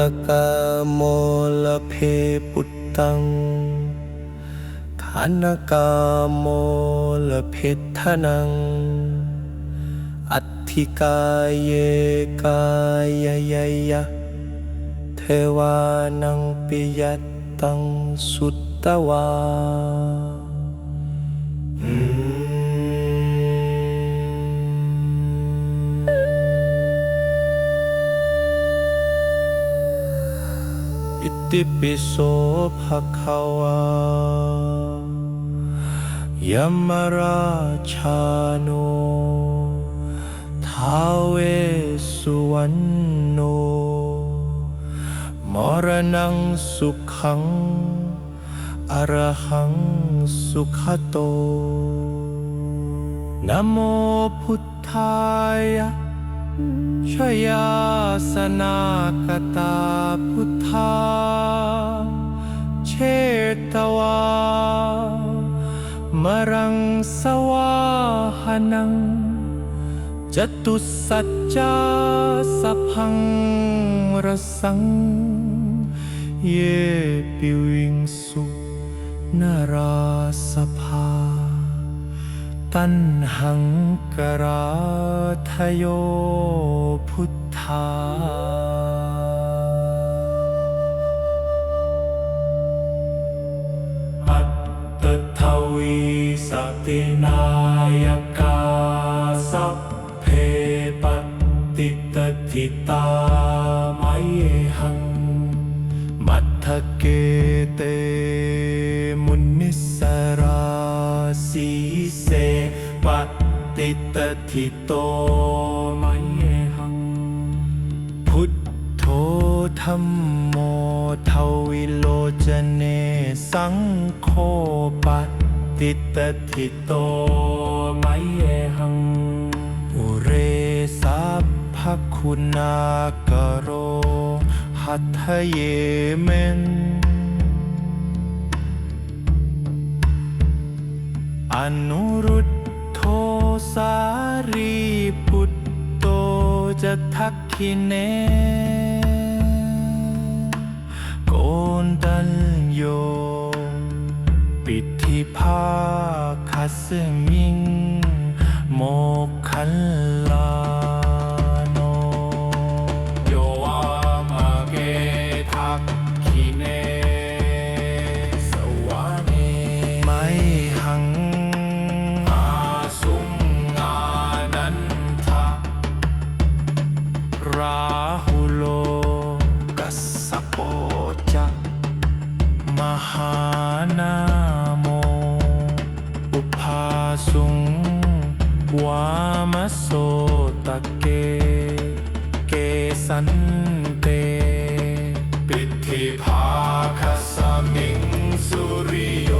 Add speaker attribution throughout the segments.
Speaker 1: ตกาโมลเพปุตตังขานกาโมลเพทนัง อัตถิกายเยกายยยะเทวานังปิยตังสุตตวาอิ ติปิโสภะคะวายมราชาโนท้าเวสุวรรณโน มรณังสุขัง อรหังสุขโตนะโมพุทธายะ ชยาสนากตาพุทธา เชตวามรังสวาหนัง จตุสัจจาสัพพังรสัง เยปิวิงสุนาราสภา ตันหังกราทโยพุทธา อัตตทวีสตินายกาสัพเพปติตติตา ติตทิโตไมหัง พุทโธธรรมโมทวิโลจเนสังโฆปฏิตทิโตไมหัง อุเรสัพพคุณากโร หัตถเยเมนอนุ จะทักขีเนโกนตันโย ปิดที่ผ้าคัสมิงโมกขัน หานาโมอุปาสุง วามโสตะเก เกสันเต ปิธิภาคสมิงสุริโย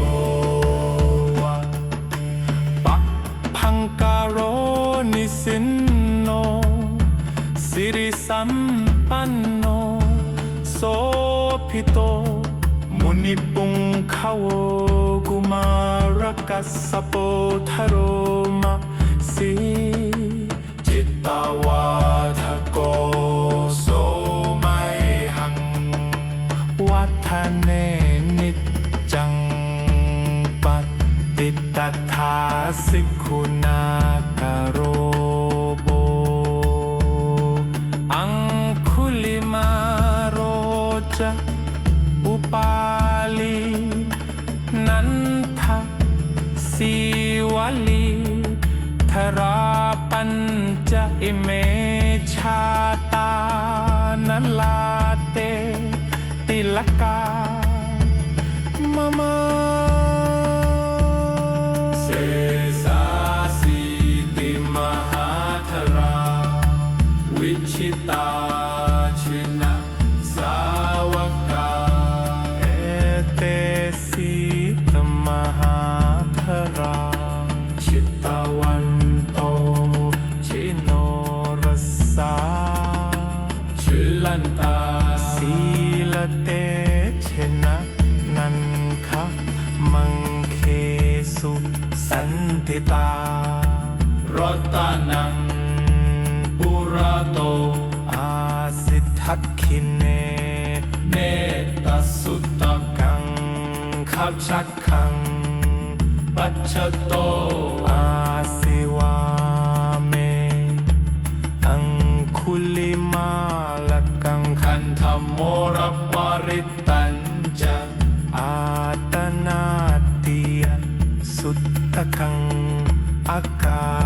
Speaker 1: วะปักพังการโรนิสินโน สิริสัมปันโน โสพิโต มุนิปุงขาวกุมารกัสสโปทโรมาสีจิตตาวาทโกโสไมหัง วัฒเนนิจจังปัตติตถาสิกคุณากโรโบ อังคุลิมาโรจะ จะอิเมชา นังปุระโต อาสิทักขินเน เนตสุตตกังขับชักขัง ปัจจโต อาสิวาเม อังคุลิมาลกังคันธโมรปริตตัญจอาตนาติยสุตตะคังอากา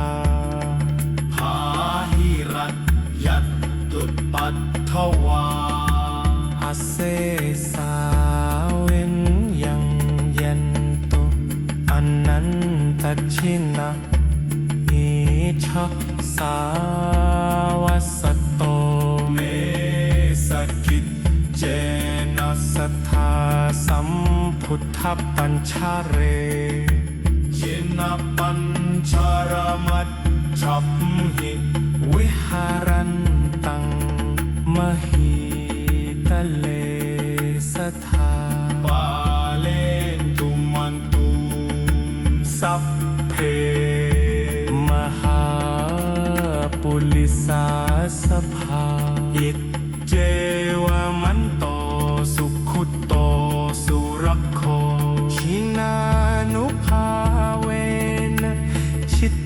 Speaker 1: ชินะอิชะสาวสตโตเมสกิจเจนะสัทธาสัมพุทธปัญชาเรยินปัญชารมัจฉับหิวิหารันตังมหิตะเล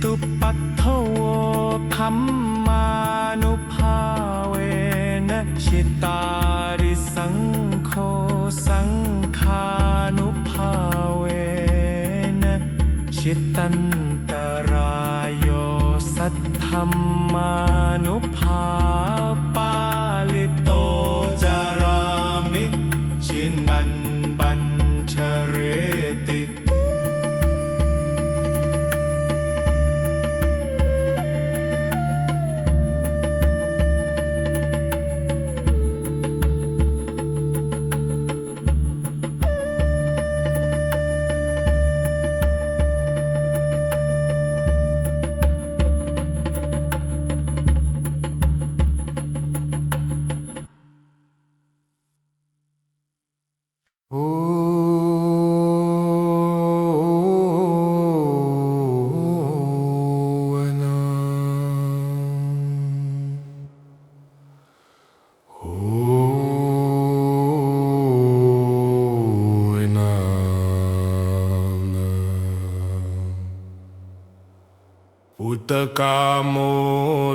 Speaker 1: ตุปัตถโวคัมมานุภาเวนะชิตาริสังโฆสังคานุภาเวนะชิตันตรายโยสัทธัมมานุภาปา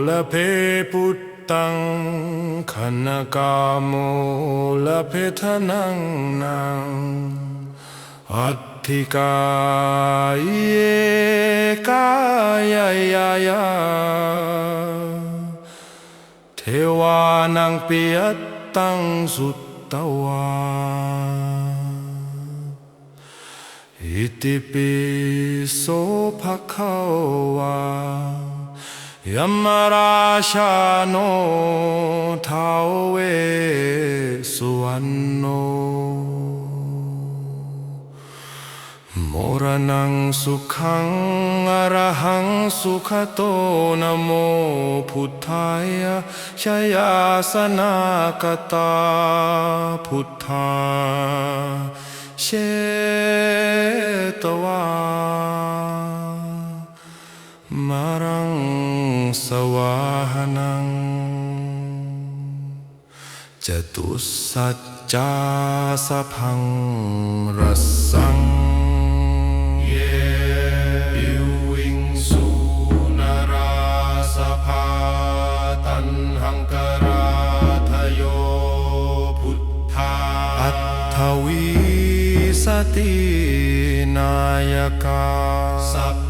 Speaker 1: ละเพพุทธังขณกาโมละเพทนังนังอัตถิกายเกายายายาเทวานังปิยตตังสุตตวาอิติปิโสภะคะวา ยมราชาโนทาวเวสุ จตุสัจจาสัพพังรสังเยปิวิงสุนราสภาตันหังกราทโยพุทธาอัตถวีสตินายกาสัพ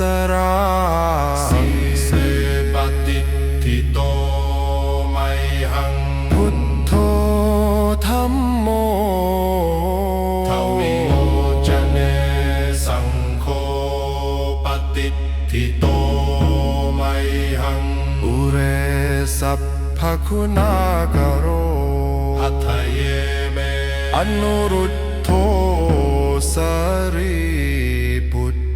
Speaker 1: สราสีปฏิทิโตไมหัง พุทโธธรรมโมทวิโมจเนสังโฆปฏิทิโตไมหัง อุเรสัพพคุณากโร
Speaker 2: หัตเยเมอนุรุทโทสารีบุตร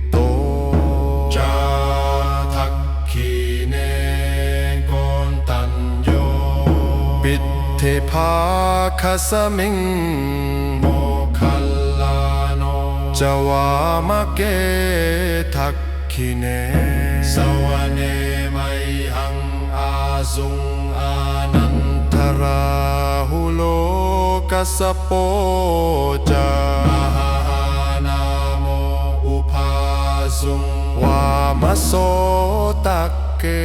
Speaker 2: भाखसमिं मोखल्लानो जवामके थक्खिने सवने मह्यं आसुं आनन्तराहुलोकसपोजा महानामो उपासुं वामसो तक्के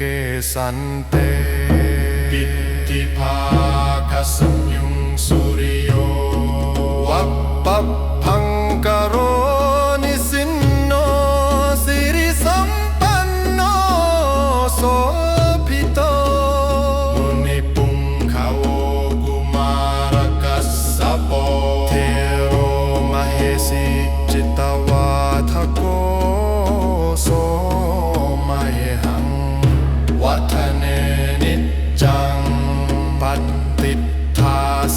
Speaker 2: के सन्ते विभाकसंयुङ् सूर्य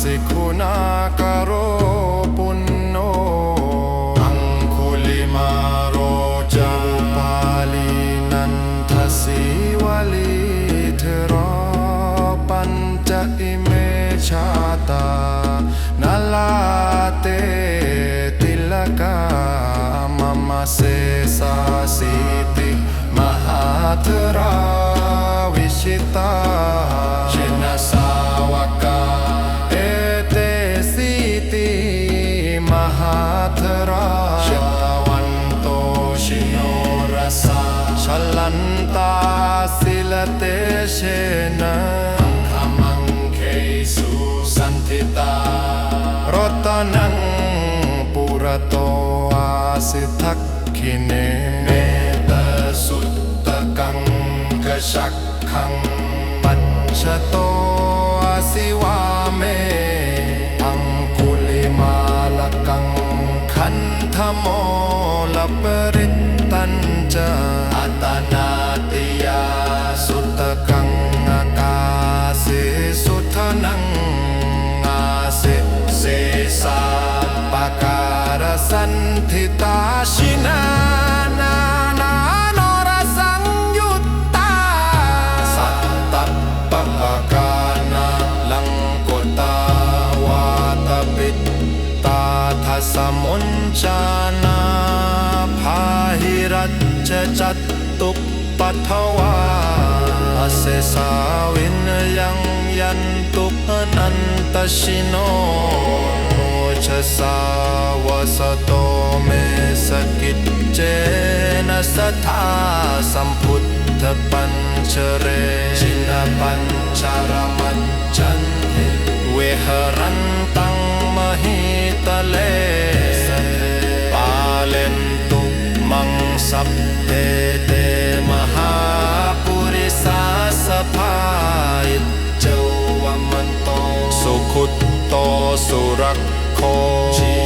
Speaker 2: शिखुना करो पुन्नो। अङ्कुलिमारो चम्पाली नन्थशिवलिधरो पञ्च इमे शाता नलाते तिलक मम सेशासीति महाधुराविषिता เชนะธรรมังเคสุสันติตารตานังปุระโตอาสิทักขิเนเมตสุตตะกังกชักขังปัญชโตอาสิวาเม จัตตุปัทวาอเสสาวินยังยันตุนันตชิโนโมชสาวสโตเมสกิจเจนะสัทธาสัมพุทธปัญชเรชินปัญชารมัญจันเวหรันตังมหิตเล सप्ते महापुरिषा सभाय च व सुखतो सुरक्षो